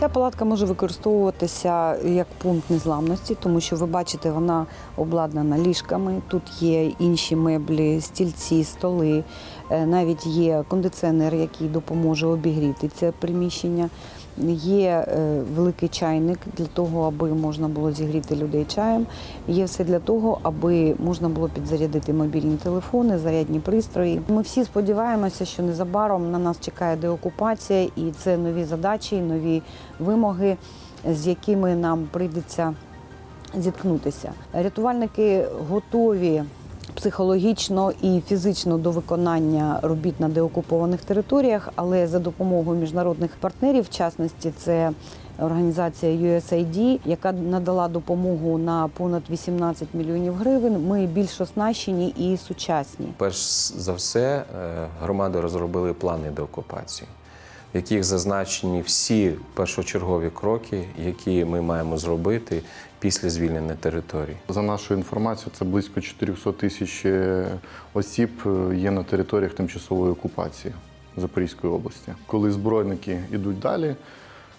Ця палатка може використовуватися як пункт незламності, тому що ви бачите, вона обладнана ліжками. Тут є інші меблі, стільці, столи. Е, Навіть є кондиціонер, який допоможе обігріти це приміщення. Є е, великий чайник для того, аби можна було зігріти людей чаєм. Є все для того, аби можна було підзарядити мобільні телефони, зарядні пристрої. Ми всі сподіваємося, що незабаром на нас чекає деокупація, і це нові задачі, нові вимоги, з якими нам прийдеться зіткнутися. Рятувальники готові психологічно і фізично до виконання робіт на деокупованих територіях, але за допомогою міжнародних партнерів, в частності це організація USAID, яка надала допомогу на понад 18 мільйонів гривень. Ми більш оснащені і сучасні. Перш за все, е, громади розробили плани деокупації, яких зазначені всі першочергові кроки, які ми маємо зробити після звільнення території. За нашою інформацією, це близько 400 тисяч е, осіб е, є на територіях тимчасової окупації Запорізької області. Коли збройники йдуть далі,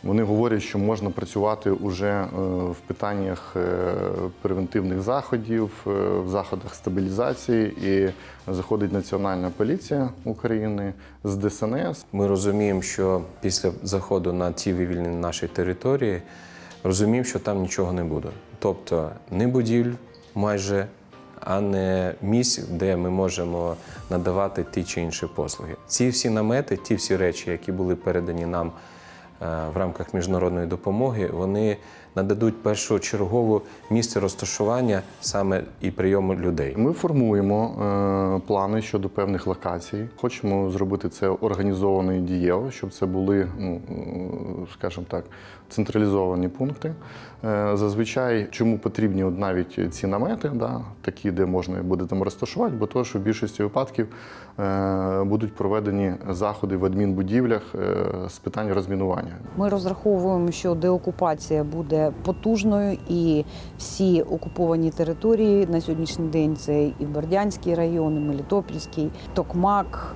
вони говорять, що можна працювати уже в питаннях е, превентивних заходів, е, в заходах стабілізації. І заходить Національна поліція України з ДСНС, Ми розуміємо, що після заходу на ті вивільнені наші території, розуміємо, що там нічого не буде. Тобто не будівель майже, а не місць, де ми можемо надавати ті чи інші послуги. Ці всі намети, ті всі речі, які були передані нам е, в рамках міжнародної допомоги, вони нададуть першочергово місце розташування саме і прийому людей. Ми формуємо е, плани щодо певних локацій. Хочемо зробити це організовано і дієво, щоб це були, ну е, скажімо так, централізовані пункти. Е, зазвичай, чому потрібні от навіть ці намети, да, такі, де можна буде там розташувати, бо то, що в більшості випадків е, будуть проведені заходи в адмінбудівлях е, з питань розмінування. Ми розраховуємо, що деокупація буде потужною, і всі окуповані території на сьогоднішній день це і Бердянський район, і Мелітопольський, Токмак.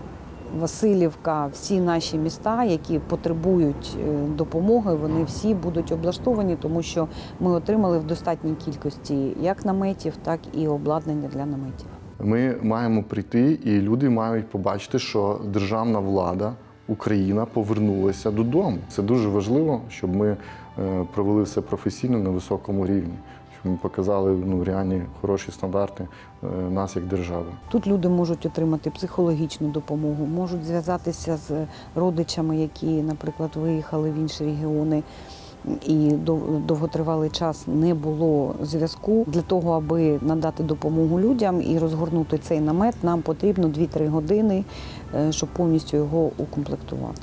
Васильівка, всі наші міста, які потребують е, допомоги, вони всі будуть облаштовані, тому що ми отримали в достатній кількості як наметів, так і обладнання для наметів. Ми маємо прийти, і люди мають побачити, що державна влада, Україна повернулася додому. Це дуже важливо, щоб ми е, провели все професійно на високому рівні, ми показали ну, реальні хороші стандарти е, нас як держави. Тут люди можуть отримати психологічну допомогу, можуть зв'язатися з родичами, які, наприклад, виїхали в інші регіони. І дов- довготривалий час не було зв'язку для того, аби надати допомогу людям і розгорнути цей намет. Нам потрібно 2-3 години, е, щоб повністю його укомплектувати.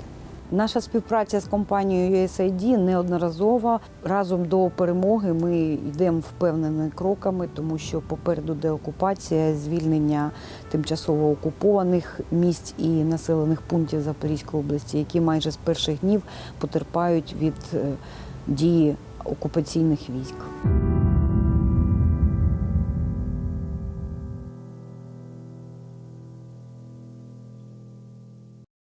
Наша співпраця з компанією USAID неодноразова. Разом до перемоги ми йдемо впевненими кроками, тому що попереду деокупація, звільнення тимчасово окупованих місць і населених пунктів Запорізької області, які майже з перших днів потерпають від е, дії окупаційних військ.